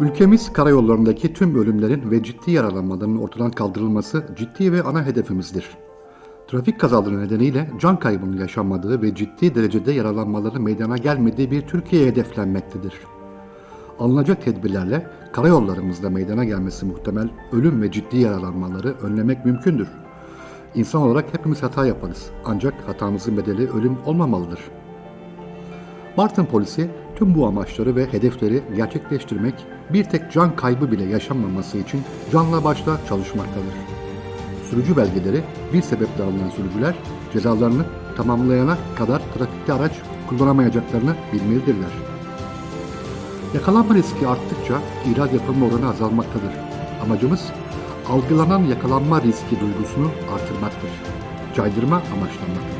Ülkemiz karayollarındaki tüm ölümlerin ve ciddi yaralanmaların ortadan kaldırılması ciddi ve ana hedefimizdir. Trafik kazaları nedeniyle can kaybının yaşanmadığı ve ciddi derecede yaralanmaların meydana gelmediği bir Türkiye hedeflenmektedir. Alınacak tedbirlerle karayollarımızda meydana gelmesi muhtemel ölüm ve ciddi yaralanmaları önlemek mümkündür. İnsan olarak hepimiz hata yaparız ancak hatamızın bedeli ölüm olmamalıdır. Bartın polisi tüm bu amaçları ve hedefleri gerçekleştirmek, bir tek can kaybı bile yaşanmaması için canla başla çalışmaktadır. Sürücü belgeleri bir sebeple alınan sürücüler cezalarını tamamlayana kadar trafikte araç kullanamayacaklarını bilmelidirler. Yakalanma riski arttıkça ihraç yapılma oranı azalmaktadır. Amacımız algılanan yakalanma riski duygusunu artırmaktır. Caydırma amaçlanmaktadır.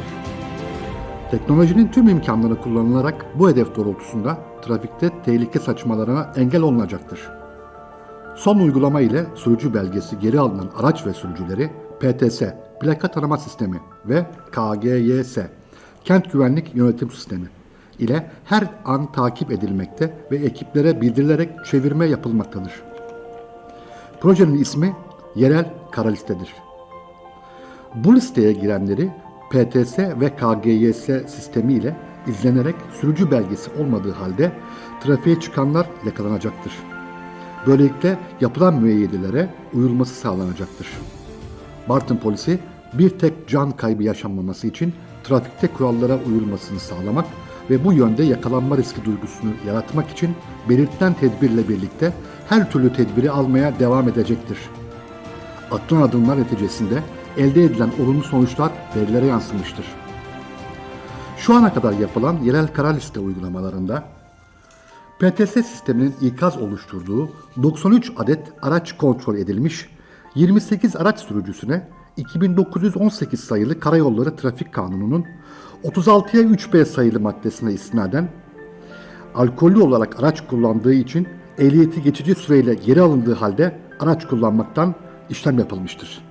Teknolojinin tüm imkanları kullanılarak bu hedef doğrultusunda trafikte tehlike saçmalarına engel olunacaktır. Son uygulama ile sürücü belgesi geri alınan araç ve sürücüleri PTS, plaka tanıma sistemi ve KGYS, kent güvenlik yönetim sistemi ile her an takip edilmekte ve ekiplere bildirilerek çevirme yapılmaktadır. Projenin ismi Yerel Kara Listedir. Bu listeye girenleri PTS ve KGYS sistemi ile izlenerek sürücü belgesi olmadığı halde trafiğe çıkanlar yakalanacaktır. Böylelikle yapılan müeyyidelere uyulması sağlanacaktır. Bartın polisi bir tek can kaybı yaşanmaması için trafikte kurallara uyulmasını sağlamak ve bu yönde yakalanma riski duygusunu yaratmak için belirtilen tedbirle birlikte her türlü tedbiri almaya devam edecektir. Atılan adımlar neticesinde elde edilen olumlu sonuçlar verilere yansımıştır. Şu ana kadar yapılan yerel kara liste uygulamalarında PTS sisteminin ikaz oluşturduğu 93 adet araç kontrol edilmiş, 28 araç sürücüsüne 2918 sayılı Karayolları Trafik Kanunu'nun 36'ya 3B sayılı maddesine istinaden alkollü olarak araç kullandığı için ehliyeti geçici süreyle geri alındığı halde araç kullanmaktan işlem yapılmıştır.